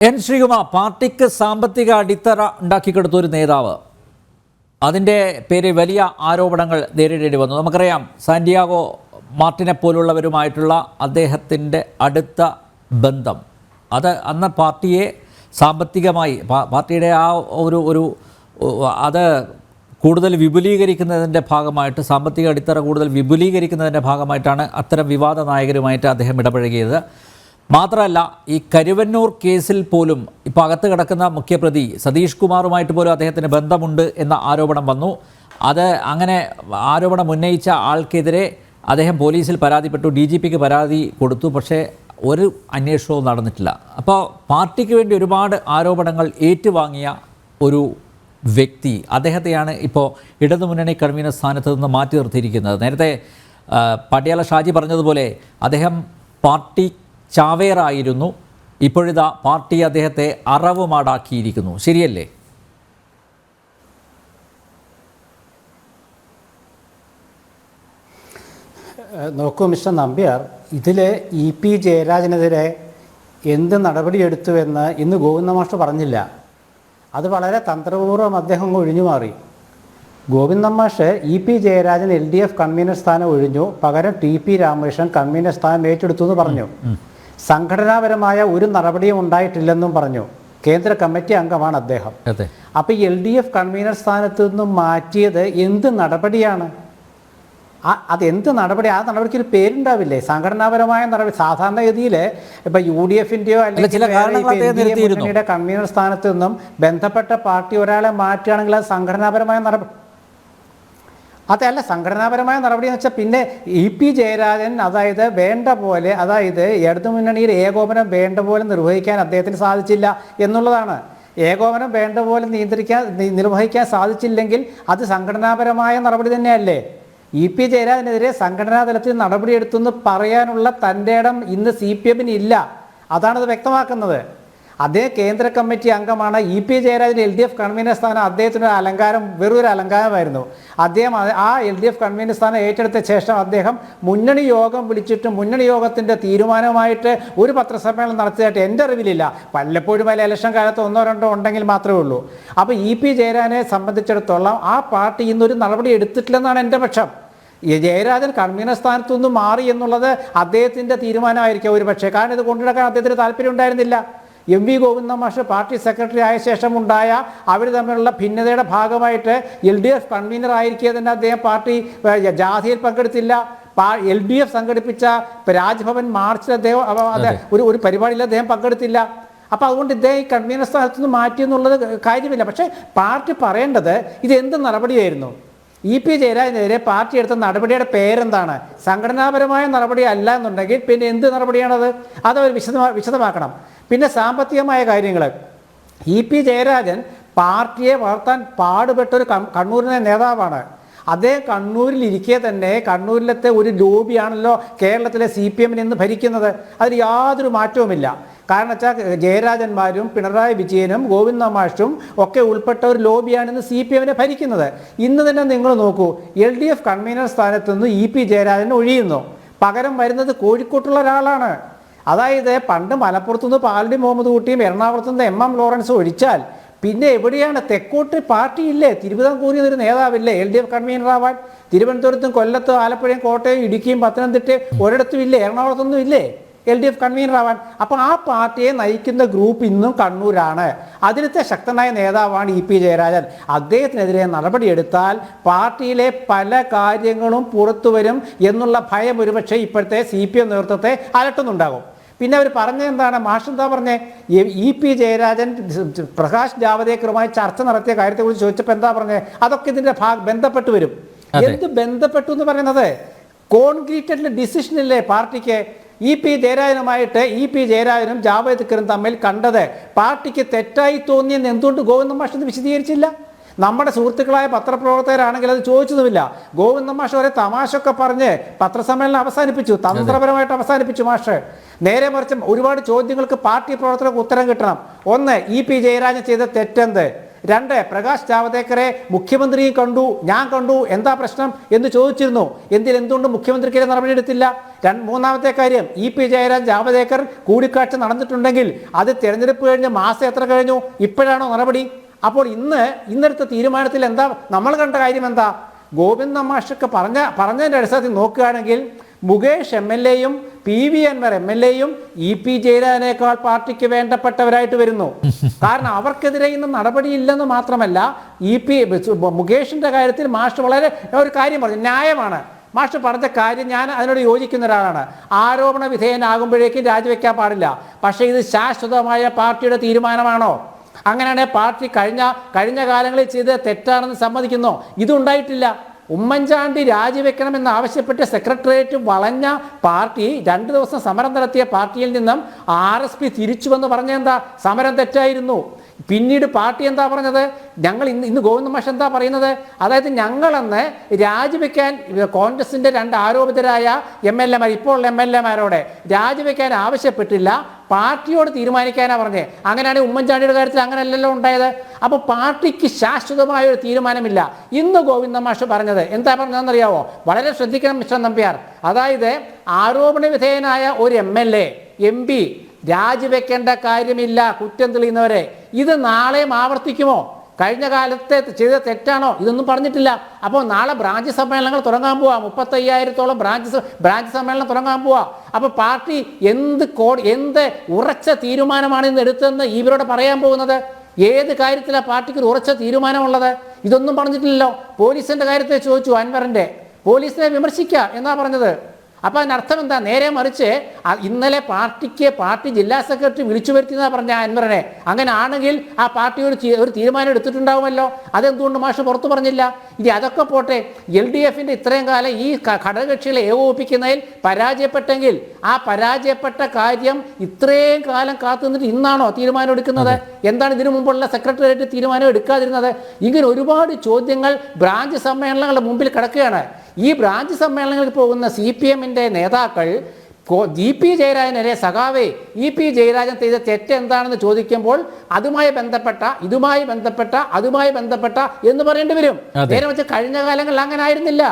N Sreekumar പാർട്ടിക്ക് സാമ്പത്തിക അടിത്തറ ഉണ്ടാക്കിക്കെടുത്ത ഒരു നേതാവ്. അതിന്റെ പേരിൽ വലിയ ആരോപണങ്ങൾ നേരിടേണ്ടി വന്നു. നമുക്കറിയാം സാന്റിയാഗോ മാർട്ടിനെ പോലുള്ളവരുമായിട്ടുള്ള അദ്ദേഹത്തിന്റെ അടുത്ത ബന്ധം. അത് അന്ന് പാർട്ടിയെ സാമ്പത്തികമായി പാർട്ടിയുടെ ആ ഒരു ഒരു അത് കൂടുതൽ വിപുലീകരിക്കുന്നതിന്റെ ഭാഗമായിട്ട് സാമ്പത്തിക അടിത്തറ കൂടുതൽ വിപുലീകരിക്കുന്നതിന്റെ ഭാഗമായിട്ടാണ് അത്തരം വിവാദ നായകരുമായിട്ട് അദ്ദേഹം ഇടപഴകിയത്. മാത്രമല്ല ഈ കരുവന്നൂർ കേസിൽ പോലും ഇപ്പോൾ അകത്ത് കിടക്കുന്ന മുഖ്യപ്രതി സതീഷ് കുമാറുമായിട്ട് പോലും അദ്ദേഹത്തിന് ബന്ധമുണ്ട് എന്ന ആരോപണം വന്നു. അത് അങ്ങനെ ആരോപണം ഉന്നയിച്ച ആൾക്കെതിരെ അദ്ദേഹം പോലീസിൽ പരാതിപ്പെട്ടു ഡി ജി പിക്ക് പരാതി കൊടുത്തു. പക്ഷേ ഒരു അന്വേഷണവും നടന്നിട്ടില്ല. അപ്പോൾ പാർട്ടിക്ക് വേണ്ടി ഒരുപാട് ആരോപണങ്ങൾ ഏറ്റുവാങ്ങിയ ഒരു വ്യക്തി അദ്ദേഹത്തെയാണ് ഇപ്പോൾ ഇടതുമുന്നണി കൺവീനർ സ്ഥാനത്ത് നിന്ന് മാറ്റി നിർത്തിയിരിക്കുന്നത്. നേരത്തെ പട്യാല ഷാജി പറഞ്ഞതുപോലെ അദ്ദേഹം പാർട്ടി ചാവേറായിരുന്നു. ഇപ്പോഴിതാ പാർട്ടി അദ്ദേഹത്തെ അറവുമാടാക്കിയിരിക്കുന്നു. ശരിയല്ലേ? നോക്കൂ മിസ്റ്റർ നമ്പ്യാർ. ഇതിൽ ഇ പി ജയരാജനെതിരെ എന്ത് നടപടിയെടുത്തുവെന്ന് ഇന്ന് ഗോവിന്ദ മാസ്റ്റർ പറഞ്ഞില്ല. അത് വളരെ തന്ത്രപൂർവം അദ്ദേഹം ഒഴിഞ്ഞു മാറി ഗോവിന്ദ മാഷ് E P Jayarajan L D F convenor സ്ഥാനം ഒഴിഞ്ഞു. പകരം ടി പി രാമകൃഷ്ണൻ കൺവീനർ സ്ഥാനം ഏറ്റെടുത്തു എന്ന് പറഞ്ഞു. സംഘടനാപരമായ ഒരു നടപടിയും ഉണ്ടായിട്ടില്ലെന്നും പറഞ്ഞു. കേന്ദ്ര കമ്മിറ്റി അംഗമാണ് അദ്ദേഹം. അപ്പോൾ എൽ ഡി എഫ് കൺവീനർ സ്ഥാനത്ത് നിന്നും മാറ്റിയത് എന്ത് നടപടിയാണ്? അത് എന്ത് നടപടി? ആ നടപടിക്ക് ഒരു പേരുണ്ടാവില്ലേ? സംഘടനാപരമായ നടപടി. സാധാരണഗതിയിൽ ഇപ്പൊ യു ഡി എഫിന്റെയോ അല്ലെങ്കിൽ കൺവീനർ സ്ഥാനത്ത് നിന്നും ബന്ധപ്പെട്ട പാർട്ടി ഒരാളെ മാറ്റുകയാണെങ്കിൽ അത് സംഘടനാപരമായ നടപടി അതല്ല സംഘടനാപരമായ നടപടി എന്ന് വെച്ചാൽ പിന്നെ ഇ പി ജയരാജൻ അതായത് വേണ്ട പോലെ അതായത് ഇടതു മുന്നണിയിൽ ഏകോപനം വേണ്ട പോലെ നിർവഹിക്കാൻ അദ്ദേഹത്തിന് സാധിച്ചില്ല എന്നുള്ളതാണ്. ഏകോപനം വേണ്ട പോലെ നിയന്ത്രിക്കാൻ നിർവഹിക്കാൻ സാധിച്ചില്ലെങ്കിൽ അത് സംഘടനാപരമായ നടപടി തന്നെയല്ലേ? ഇ പി ജയരാജനെതിരെ സംഘടനാ തലത്തിൽ നടപടിയെടുത്തു എന്ന് പറയാനുള്ള തന്റെ ഇടം ഇന്ന് സി പി എമ്മിന് ഇല്ല. അതാണത് വ്യക്തമാക്കുന്നത്. അദ്ദേഹം കേന്ദ്ര കമ്മിറ്റി അംഗമാണ് E P Jayarajan L D F convenor സ്ഥാനം അദ്ദേഹത്തിന് ഒരു അലങ്കാരം വെറൊരു അലങ്കാരമായിരുന്നു. അദ്ദേഹം ആ എൽ ഡി എഫ് കൺവീനർ സ്ഥാനം ഏറ്റെടുത്ത ശേഷം അദ്ദേഹം മുന്നണി യോഗം വിളിച്ചിട്ട് മുന്നണി യോഗത്തിന്റെ തീരുമാനമായിട്ട് ഒരു പത്രസമ്മേളനം നടത്തിയതായിട്ട് എന്റെ അറിവിലില്ല. പലപ്പോഴും വല്ല ഇലക്ഷൻ കാലത്ത് ഒന്നോ രണ്ടോ ഉണ്ടെങ്കിൽ മാത്രമേ ഉള്ളൂ. അപ്പോൾ ഇ പി ജയരാജനെ സംബന്ധിച്ചിടത്തോളം ആ പാർട്ടി ഇന്നൊരു നടപടി എടുത്തിട്ടില്ലെന്നാണ് എന്റെ പക്ഷം. ജയരാജൻ കൺവീനർ സ്ഥാനത്തു നിന്ന് മാറി എന്നുള്ളത് അദ്ദേഹത്തിന്റെ തീരുമാനമായിരിക്കും ഒരു പക്ഷേ കാരണം ഇത് കൊണ്ടുനടക്കാൻ അദ്ദേഹത്തിന് താല്പര്യം ഉണ്ടായിരുന്നില്ല. എം വി ഗോവിന്ദ മാഷ് പാർട്ടി സെക്രട്ടറി ആയ ശേഷം ഉണ്ടായ അവർ തമ്മിലുള്ള ഭിന്നതയുടെ ഭാഗമായിട്ട് എൽ ഡി എഫ് കൺവീനർ ആയിരിക്കെ തന്നെ അദ്ദേഹം പാർട്ടി ജാഥയിൽ പങ്കെടുത്തില്ല. എൽ ഡി എഫ് സംഘടിപ്പിച്ച രാജ്ഭവൻ മാർച്ചിൽ അദ്ദേഹം ഒരു ഒരു പരിപാടിയിൽ അദ്ദേഹം പങ്കെടുത്തില്ല. അപ്പോൾ അതുകൊണ്ട് ഇദ്ദേഹം ഈ കൺവീനർ സ്ഥാനത്ത് നിന്ന് മാറ്റി എന്നുള്ളത് കാര്യമില്ല. പക്ഷേ പാർട്ടി പറയേണ്ടത് ഇത് എന്ത് നടപടിയായിരുന്നു? ഇ പി ജയരാജനെതിരെ പാർട്ടി എടുത്ത നടപടിയുടെ പേരെന്താണ്? സംഘടനാപരമായ നടപടി അല്ല എന്നുണ്ടെങ്കിൽ പിന്നെ എന്ത് നടപടിയാണത്? അത് അവർ വിശദമാ വിശദമാക്കണം. പിന്നെ സാമ്പത്തികമായ കാര്യങ്ങൾ ഇ പി ജയരാജൻ പാർട്ടിയെ വളർത്താൻ പാടുപെട്ടൊരു കണ്ണൂരിലെ നേതാവാണ്. അദ്ദേഹം കണ്ണൂരിൽ ഇരിക്കെ തന്നെ കണ്ണൂരിലത്തെ ഒരു ലോബിയാണല്ലോ കേരളത്തിലെ സി പി എമ്മിനെ ഇന്ന് ഭരിക്കുന്നത്. അതിൽ യാതൊരു മാറ്റവുമില്ല. കാരണം വെച്ചാൽ ജയരാജന്മാരും പിണറായി വിജയനും ഗോവിന്ദ മാഷും ഒക്കെ ഉൾപ്പെട്ട ഒരു ലോബിയാണ് ഇന്ന് സി പി എമ്മിനെ ഭരിക്കുന്നത്. ഇന്ന് തന്നെ നിങ്ങൾ നോക്കൂ എൽ ഡി എഫ് കൺവീനർ സ്ഥാനത്ത് നിന്ന് ഇ പി ജയരാജൻ ഒഴിയുന്നു. പകരം വരുന്നത് കോഴിക്കോട്ടുള്ള ഒരാളാണ്. അതായത് പണ്ട് മലപ്പുറത്തുനിന്ന് പാലടി മുഹമ്മദ് കുട്ടിയും എറണാകുളത്ത് നിന്ന് എം എം ലോറൻസും ഒഴിച്ചാൽ പിന്നെ എവിടെയാണ് തെക്കോട്ട് പാർട്ടിയില്ലേ? തിരുവിതാംകൂറിൽ നിന്നൊരു നേതാവില്ലേ? എൽ ഡി എഫ് കൺവീനർ ആവാൻ തിരുവനന്തപുരത്തും കൊല്ലത്തും ആലപ്പുഴയും കോട്ടയം ഇടുക്കിയും പത്തനംതിട്ടയും ഒരിടത്തും ഇല്ലേ? എറണാകുളത്തൊന്നും ഇല്ലേ? എൽ ഡി എഫ് കൺവീനർ ആവാൻ. അപ്പോൾ ആ പാർട്ടിയെ നയിക്കുന്ന ഗ്രൂപ്പ് ഇന്നും കണ്ണൂരാണ്. അതിലത്തെ ശക്തനായ നേതാവാണ് ഇ പി ജയരാജൻ. അദ്ദേഹത്തിനെതിരെ നടപടിയെടുത്താൽ പാർട്ടിയിലെ പല കാര്യങ്ങളും പുറത്തു വരും എന്നുള്ള ഭയം ഒരുപക്ഷെ ഇപ്പോഴത്തെ സി പി എം നേതൃത്വത്തെ അലട്ടുന്നുണ്ടാകും. പിന്നെ അവർ പറഞ്ഞെന്താണ് എന്താണ്? മാഷ് എന്താ പറഞ്ഞേ? ഇ പി ജയരാജൻ പ്രകാശ് ജാവദേക്കറുമായി ചർച്ച നടത്തിയ കാര്യത്തെക്കുറിച്ച് ചോദിച്ചപ്പോൾ എന്താ പറഞ്ഞേ? അതൊക്കെ ഇതിന്റെ ഭാഗ ബന്ധപ്പെട്ട് വരും. എന്ത് ബന്ധപ്പെട്ടു എന്ന് പറയുന്നത്? കോൺക്രീറ്റഡ് ഡിസിഷൻ ഇല്ലേ പാർട്ടിക്ക്? ഇ പി ജയരാജനുമായിട്ട് ഇ പി ജയരാജനും ജാവേദ്കറും തമ്മിൽ കണ്ടത് പാർട്ടിക്ക് തെറ്റായി തോന്നിയെന്ന് എന്തുകൊണ്ട് ഗോവിന്ദ മാഷ് വിശദീകരിച്ചില്ല? നമ്മുടെ സുഹൃത്തുക്കളായ പത്രപ്രവർത്തകരാണെങ്കിൽ അത് ചോദിച്ചതുമില്ല. ഗോവിന്ദ മാഷ് ഒരേ തമാശൊക്കെ പറഞ്ഞ് പത്രസമ്മേളനം അവസാനിപ്പിച്ചു. തന്ത്രപരമായിട്ട് അവസാനിപ്പിച്ചു മാഷ്. നേരെ മറിച്ച് ഒരുപാട് ചോദ്യങ്ങൾക്ക് പാർട്ടി പ്രവർത്തകർക്ക് ഉത്തരം കിട്ടണം. ഒന്ന് ഇ പി ജയരാജൻ ചെയ്ത തെറ്റെന്ത്? രണ്ട് പ്രകാശ് ജാവദേക്കറെ മുഖ്യമന്ത്രിയും കണ്ടു ഞാൻ കണ്ടു എന്താ പ്രശ്നം എന്ന് ചോദിച്ചിരുന്നു. എന്തിൽ എന്തുകൊണ്ട് മുഖ്യമന്ത്രിക്കെതിരെ നടപടി എടുത്തില്ല? രണ്ട് മൂന്നാമത്തെ കാര്യം ഇ പി ജയരാജ് ജാവദേക്കർ കൂടിക്കാഴ്ച നടന്നിട്ടുണ്ടെങ്കിൽ അത് തിരഞ്ഞെടുപ്പ് കഴിഞ്ഞ് മാസം എത്ര കഴിഞ്ഞു? ഇപ്പോഴാണോ നടപടി? അപ്പോൾ ഇന്ന് ഇന്നെടുത്ത തീരുമാനത്തിൽ എന്താ? നമ്മൾ കണ്ട കാര്യം എന്താ? ഗോവിന്ദ മാഷൊക്കെ പറഞ്ഞ പറഞ്ഞതിന്റെ അടിസ്ഥാനത്തിൽ നോക്കുകയാണെങ്കിൽ മുകേഷ് എം എൽ എയും P V Anvar M L എയും ഇ പി ജയരാജനേക്കാൾ പാർട്ടിക്ക് വേണ്ടപ്പെട്ടവരായിട്ട് വരുന്നു. കാരണം അവർക്കെതിരെ ഇന്ന് നടപടിയില്ലെന്ന് മാത്രമല്ല ഇ പി മുകേഷിന്റെ കാര്യത്തിൽ മാഷ് വളരെ ഒരു കാര്യം പറഞ്ഞു ന്യായമാണ്. മാഷ് പറഞ്ഞ കാര്യം ഞാൻ അതിനോട് യോജിക്കുന്ന ഒരാളാണ്. ആരോപണ വിധേയനാകുമ്പോഴേക്കും രാജിവെക്കാൻ പാടില്ല. പക്ഷേ ഇത് ശാശ്വതമായ പാർട്ടിയുടെ തീരുമാനമാണോ? അങ്ങനെയാണെങ്കിൽ പാർട്ടി കഴിഞ്ഞ കഴിഞ്ഞ കാലങ്ങളിൽ ചെയ്ത് തെറ്റാണെന്ന് സമ്മതിക്കുന്നോ? ഇതുണ്ടായിട്ടില്ല. ഉമ്മൻചാണ്ടി രാജിവെക്കണമെന്ന് ആവശ്യപ്പെട്ട് സെക്രട്ടേറിയറ്റ് വളഞ്ഞ പാർട്ടി രണ്ട് ദിവസം സമരം നടത്തിയ പാർട്ടിയിൽ നിന്നും ആർ എസ് പി തിരിച്ചുവെന്ന് പറഞ്ഞെന്താ സമരം തെറ്റായിരുന്നു. പിന്നീട് പാർട്ടി എന്താ പറഞ്ഞത്? ഞങ്ങൾ ഇന്ന് ഇന്ന് ഗോവിന്ദ മാഷ് എന്താ പറയുന്നത്? അതായത് ഞങ്ങളന്ന് രാജിവെക്കാൻ കോൺഗ്രസിന്റെ രണ്ട് ആരോപിതരായ എം എൽ എമാർ ഇപ്പോൾ എം എൽ എമാരോടെ രാജിവെക്കാൻ ആവശ്യപ്പെട്ടില്ല. പാർട്ടിയോട് തീരുമാനിക്കാനാണ് പറഞ്ഞേ. അങ്ങനെയാണെങ്കിൽ ഉമ്മൻചാണ്ടിയുടെ കാര്യത്തിൽ അങ്ങനെയല്ലല്ലോ ഉണ്ടായത്. അപ്പോൾ പാർട്ടിക്ക് ശാശ്വതമായ ഒരു തീരുമാനമില്ല. ഇന്ന് ഗോവിന്ദ മാഷ് പറഞ്ഞത് എന്താ പറഞ്ഞതെന്നറിയാവോ? വളരെ ശ്രദ്ധിക്കണം മിസ്റ്റർ നമ്പ്യാർ. അതായത് ആരോപണ വിധേയനായ ഒരു M L A M P രാജിവെക്കേണ്ട കാര്യമില്ല കുറ്റം തെളിയുന്നവരെ. ഇത് നാളെയും ആവർത്തിക്കുമോ? കഴിഞ്ഞ കാലത്തെ ചെയ്ത തെറ്റാണോ? ഇതൊന്നും പറഞ്ഞിട്ടില്ല. അപ്പോൾ നാളെ ബ്രാഞ്ച് സമ്മേളനങ്ങൾ തുടങ്ങാൻ പോവാ. മുപ്പത്തയ്യായിരത്തോളം ബ്രാഞ്ച് ബ്രാഞ്ച് സമ്മേളനം തുടങ്ങാൻ പോവാ. അപ്പോൾ പാർട്ടി എന്ത് കോ എന്ത് ഉറച്ച തീരുമാനമാണ് ഇന്ന് എടുത്തതെന്ന് ഇവരോട് പറയാൻ പോകുന്നത്? ഏത് കാര്യത്തിലാണ് പാർട്ടിക്ക് ഒരു ഉറച്ച തീരുമാനമുള്ളത്? ഇതൊന്നും പറഞ്ഞിട്ടില്ലല്ലോ. പോലീസിന്റെ കാര്യത്തെ ചോദിച്ചു അൻവറിന്റെ പോലീസിനെ വിമർശിക്കുക എന്നാ പറഞ്ഞത്? അപ്പൊ അതിനർത്ഥം എന്താ? നേരെ മറിച്ച് ഇന്നലെ പാർട്ടിക്ക് പാർട്ടി ജില്ലാ സെക്രട്ടറി വിളിച്ചു വരുത്തിയെന്നാ പറഞ്ഞ അൻവറിനെ. അങ്ങനെ ആണെങ്കിൽ ആ പാർട്ടി ഒരു ഒരു തീരുമാനം എടുത്തിട്ടുണ്ടാവുമല്ലോ. അതെന്തുകൊണ്ട് മാഷ് പുറത്തു പറഞ്ഞില്ല? ഇനി അതൊക്കെ പോട്ടെ. എൽ ഡി എഫിന്റെ ഇത്രയും കാലം ഈ ഘടകകക്ഷികളെ ഏകോപിപ്പിക്കുന്നതിൽ പരാജയപ്പെട്ടെങ്കിൽ ആ പരാജയപ്പെട്ട കാര്യം ഇത്രയും കാലം കാത്തുനിന്നിട്ട് ഇന്നാണോ തീരുമാനം എടുക്കുന്നത്? എന്താണ് ഇതിനു മുമ്പുള്ള സെക്രട്ടേറിയറ്റ് തീരുമാനം എടുക്കാതിരുന്നത്? ഇങ്ങനെ ഒരുപാട് ചോദ്യങ്ങൾ ബ്രാഞ്ച് സമ്മേളനങ്ങളുടെ മുമ്പിൽ കിടക്കുകയാണ്. ഈ ബ്രാഞ്ച് സമ്മേളനങ്ങളിൽ പോകുന്ന സി പി എമ്മിന്റെ നേതാക്കൾ ജി പി ജയരാജനെതിരെ സഖാവേ ഇ പി ജയരാജൻ ചെയ്ത തെറ്റ് എന്താണെന്ന് ചോദിക്കുമ്പോൾ അതുമായി ബന്ധപ്പെട്ട ഇതുമായി ബന്ധപ്പെട്ട അതുമായി ബന്ധപ്പെട്ട എന്ന് പറയേണ്ടി വരും. നേരെ വെച്ച് കഴിഞ്ഞ കാലങ്ങളിൽ അങ്ങനെ ആയിരുന്നില്ല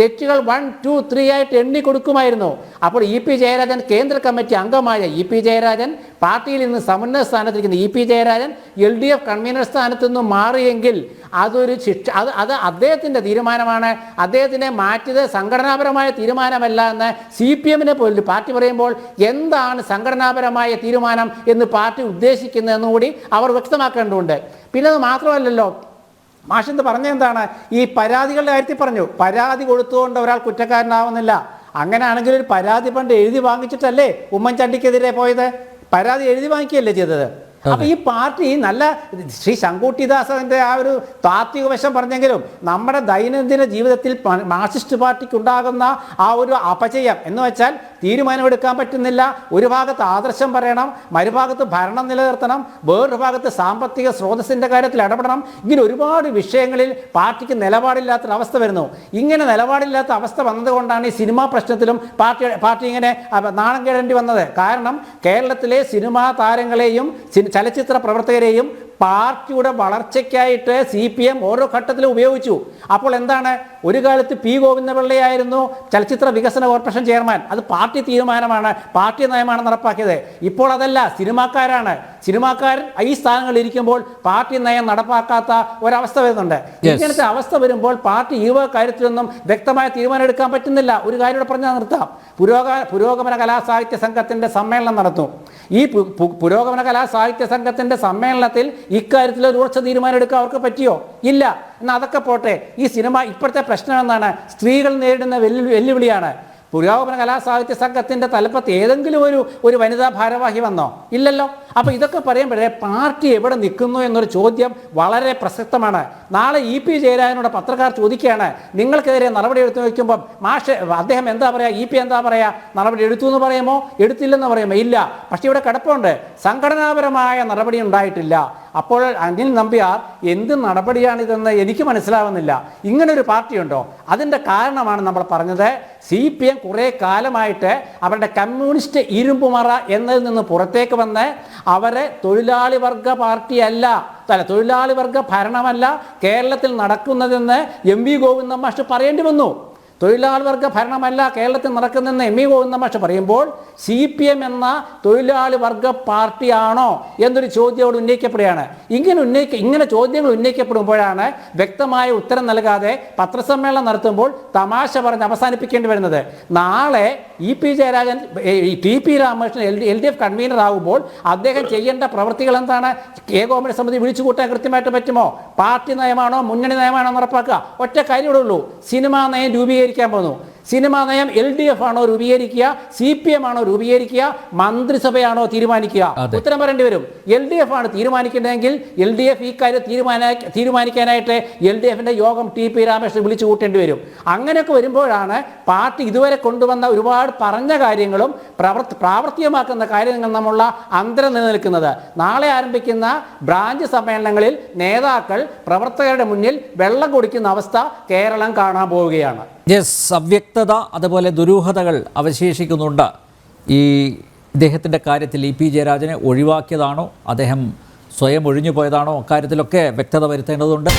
തെറ്റുകൾ വൺ ടു ത്രീ ആയിട്ട് എണ്ണി കൊടുക്കുമായിരുന്നു. അപ്പോൾ ഇ പി ജയരാജൻ കേന്ദ്ര കമ്മിറ്റി അംഗമായ ഇ പി ജയരാജൻ പാർട്ടിയിൽ നിന്ന് സമന്വയ സ്ഥാനത്തിരിക്കുന്ന E P Jayarajan L D F convenor സ്ഥാനത്തു നിന്ന് മാറിയെങ്കിൽ അതൊരു ശിക്ഷ അത് അത് അദ്ദേഹത്തിന്റെ തീരുമാനമാണ്. അദ്ദേഹത്തിനെ മാറ്റിയത് സംഘടനാപരമായ തീരുമാനമല്ല എന്ന് സി പി എമ്മിനെ പോലും പാർട്ടി പറയുമ്പോൾ എന്താണ് സംഘടനാപരമായ തീരുമാനം എന്ന് പാർട്ടി ഉദ്ദേശിക്കുന്നതെന്നുകൂടി അവർ വ്യക്തമാക്കേണ്ടതുണ്ട്. പിന്നെ അത് മാത്രമല്ലല്ലോ മാഷിന്ത് പറഞ്ഞ എന്താണ്? ഈ പരാതികളുടെ കാര്യത്തിൽ പറഞ്ഞു. പരാതി കൊടുത്തുകൊണ്ട് ഒരാൾ കുറ്റക്കാരനാവുന്നില്ല. അങ്ങനെയാണെങ്കിൽ ഒരു പരാതി പണ്ട് എഴുതി വാങ്ങിച്ചിട്ടല്ലേ ഉമ്മൻചാണ്ടിക്കെതിരെ പോയത്? പരാതി എഴുതി വാങ്ങിക്കുകയല്ലേ ചെയ്തത്? അപ്പൊ ഈ പാർട്ടി നല്ല ശ്രീ ശങ്കുട്ടിദാസന്റെ ആ ഒരു താത്വിക വശം പറഞ്ഞെങ്കിലും നമ്മുടെ ദൈനംദിന ജീവിതത്തിൽ മാർക്സിസ്റ്റ് പാർട്ടിക്ക് ഉണ്ടാകുന്ന ആ ഒരു അപചയം എന്ന് വെച്ചാൽ തീരുമാനമെടുക്കാൻ പറ്റുന്നില്ല. ഒരു ഭാഗത്ത് ആദർശം പറയണം മറുഭാഗത്ത് ഭരണം നിലനിർത്തണം വേറൊരു ഭാഗത്ത് സാമ്പത്തിക സ്രോതസ്സിന്റെ കാര്യത്തിൽ ഇടപെടണം. ഇങ്ങനെ ഒരുപാട് വിഷയങ്ങളിൽ പാർട്ടിക്ക് നിലപാടില്ലാത്തൊരവസ്ഥ വരുന്നു. ഇങ്ങനെ നിലപാടില്ലാത്ത അവസ്ഥ വന്നതുകൊണ്ടാണ് ഈ സിനിമാ പ്രശ്നത്തിലും പാർട്ടി പാർട്ടി ഇങ്ങനെ നാണം കേടേണ്ടി വന്നത്. കാരണം കേരളത്തിലെ സിനിമാ താരങ്ങളെയും ചലച്ചിത്ര പ്രവർത്തകരെയും പാർട്ടിയുടെ വളർച്ചയ്ക്കായിട്ട് സി പി എം ഓരോ ഘട്ടത്തിലും ഉപയോഗിച്ചു. അപ്പോൾ എന്താണ്? ഒരു കാലത്ത് പി ഗോവിന്ദപിള്ളയായിരുന്നു ചലച്ചിത്ര വികസന കോർപ്പറേഷൻ ചെയർമാൻ. അത് പാർട്ടി തീരുമാനമാണ്. പാർട്ടി നയമാണ് നടപ്പാക്കിയത്. ഇപ്പോൾ അതല്ല സിനിമാക്കാരാണ്. സിനിമാക്കാരൻ ഈ സ്ഥാനങ്ങളിൽ ഇരിക്കുമ്പോൾ പാർട്ടി നയം നടപ്പാക്കാത്ത ഒരവസ്ഥ വരുന്നുണ്ട്. ഇങ്ങനത്തെ അവസ്ഥ വരുമ്പോൾ പാർട്ടി ഈ കാര്യത്തിലൊന്നും വ്യക്തമായ തീരുമാനം എടുക്കാൻ പറ്റുന്നില്ല. ഒരു കാര്യം ഇവിടെ പറഞ്ഞാൽ നിർത്താം. പുരോഗ പുരോഗമന കലാസാഹിത്യ സംഘത്തിന്റെ സമ്മേളനം നടത്തും ഈ പുരോഗമന കലാസാഹിത്യ സംഘത്തിന്റെ സമ്മേളനത്തിൽ ഇക്കാര്യത്തിൽ ഒരു ഉറച്ച തീരുമാനം എടുക്കാൻ അവർക്ക് പറ്റിയോ? ഇല്ല. എന്നാൽ അതൊക്കെ പോട്ടെ. ഈ സിനിമ ഇപ്പോഴത്തെ പ്രശ്നം എന്താണ് സ്ത്രീകൾ നേരിടുന്ന വെല്ലു വെല്ലുവിളിയാണ്. പുരോഗമന കലാസാഹിത്യ സംഘത്തിന്റെ തലപ്പത്ത് ഏതെങ്കിലും ഒരു ഒരു വനിതാ ഭാരവാഹി വന്നോ? ഇല്ലല്ലോ. അപ്പോൾ ഇതൊക്കെ പറയുമ്പോഴേ പാർട്ടി എവിടെ നിൽക്കുന്നു എന്നൊരു ചോദ്യം വളരെ പ്രസക്തമാണ്. നാളെ ഇ പി ജയരാജനോട് പത്രക്കാർ ചോദിക്കുകയാണ് നിങ്ങൾക്കെതിരെ നടപടി എടുത്തു വയ്ക്കുമ്പോൾ മാഷ് അദ്ദേഹം എന്താ പറയുക ഇ പി എന്താ പറയുക നടപടി എടുത്തു എന്ന് പറയുമോ? എടുത്തില്ലെന്ന് പറയുമോ? ഇല്ല. പക്ഷേ ഇവിടെ കിടപ്പുണ്ട്. സംഘടനാപരമായ നടപടി ഉണ്ടായിട്ടില്ല. അപ്പോൾ അനിൽ നമ്പ്യാർ എന്ത് നടപടിയാണിതെന്ന് എനിക്ക് മനസ്സിലാവുന്നില്ല. ഇങ്ങനൊരു പാർട്ടിയുണ്ടോ? അതിന്റെ കാരണമാണ് നമ്മൾ പറഞ്ഞത്. സി പി എം കുറേ കാലമായിട്ട് അവരുടെ കമ്മ്യൂണിസ്റ്റ് ഇരുമ്പുമറ എന്നതിൽ നിന്ന് പുറത്തേക്ക് വന്ന് അവരെ തൊഴിലാളി വർഗ പാർട്ടിയല്ല അല്ല തൊഴിലാളി വർഗ ഭരണമല്ല കേരളത്തിൽ നടക്കുന്നതെന്ന് എം വി ഗോവിന്ദ മാഷ് പറയേണ്ടി വന്നു. തൊഴിലാളി വർഗ ഭരണമല്ല കേരളത്തിൽ നടക്കുന്നതെന്ന് എം ഇ ഗോവിന്ദ മാഷ് പറയുമ്പോൾ സി പി എം എന്ന തൊഴിലാളി വർഗ പാർട്ടിയാണോ എന്നൊരു ചോദ്യം അവിടെ ഉന്നയിക്കപ്പെടുകയാണ്. ഇങ്ങനെ ഉന്നയിക്ക ഇങ്ങനെ ചോദ്യങ്ങൾ ഉന്നയിക്കപ്പെടുമ്പോഴാണ് വ്യക്തമായ ഉത്തരം നൽകാതെ പത്രസമ്മേളനം നടത്തുമ്പോൾ തമാശ പറഞ്ഞ് അവസാനിപ്പിക്കേണ്ടി വരുന്നത്. നാളെ E P Jayarajan T P Ramakrishnan L L D F convenor ആകുമ്പോൾ അദ്ദേഹം ചെയ്യേണ്ട പ്രവൃത്തികൾ എന്താണ്? ഏകോപന സമിതി വിളിച്ചു കൂട്ടാൻ കൃത്യമായിട്ട് പറ്റുമോ? പാർട്ടി നയമാണോ മുന്നണി നയമാണോ എന്ന് ഉറപ്പാക്കുക. ഒറ്റ കാര്യമേ ഉള്ളൂ. സിനിമാ നയം രൂപീകരിക്കാൻ പോകുന്നു. സിനിമാ നയം എൽ ഡി എഫ് ആണോ രൂപീകരിക്കുക സി പി എം ആണോ രൂപീകരിക്കുക മന്ത്രിസഭയാണോ തീരുമാനിക്കുക? ഉത്തരം പറയേണ്ടി വരും. എൽ ഡി എഫ് ആണ് തീരുമാനിക്കുന്നതെങ്കിൽ എൽ ഡി എഫ് ഈ കാര്യം തീരുമാന തീരുമാനിക്കാനായിട്ട് എൽ ഡി എഫിന്റെ യോഗം ടി പി രാമകൃഷ്ണൻ വിളിച്ചു കൂട്ടേണ്ടി വരും. അങ്ങനെയൊക്കെ വരുമ്പോഴാണ് പാർട്ടി ഇതുവരെ കൊണ്ടുവന്ന ഒരുപാട് പറഞ്ഞ കാര്യങ്ങളും പ്രവർത്തി പ്രാവർത്തികമാക്കുന്ന കാര്യങ്ങൾ നമ്മളുള്ള അന്തരം നിലനിൽക്കുന്നത്. നാളെ ആരംഭിക്കുന്ന ബ്രാഞ്ച് സമ്മേളനങ്ങളിൽ നേതാക്കൾ പ്രവർത്തകരുടെ മുന്നിൽ വെള്ളം കുടിക്കുന്ന അവസ്ഥ കേരളം കാണാൻ പോവുകയാണ്. യെസ് അവ്യക്തത അതുപോലെ ദുരൂഹതകൾ അവശേഷിക്കുന്നുണ്ട്. ഈ ഇദ്ദേഹത്തിന്റെ കാര്യത്തിൽ ഇ പി ജയരാജനെ ഒഴിവാക്കിയതാണോ? അദ്ദേഹം സ്വയം ഒഴിഞ്ഞു പോയതാണോ അക്കാര്യത്തിലൊക്കെ വ്യക്തത വരുത്തേണ്ടതുണ്ട്.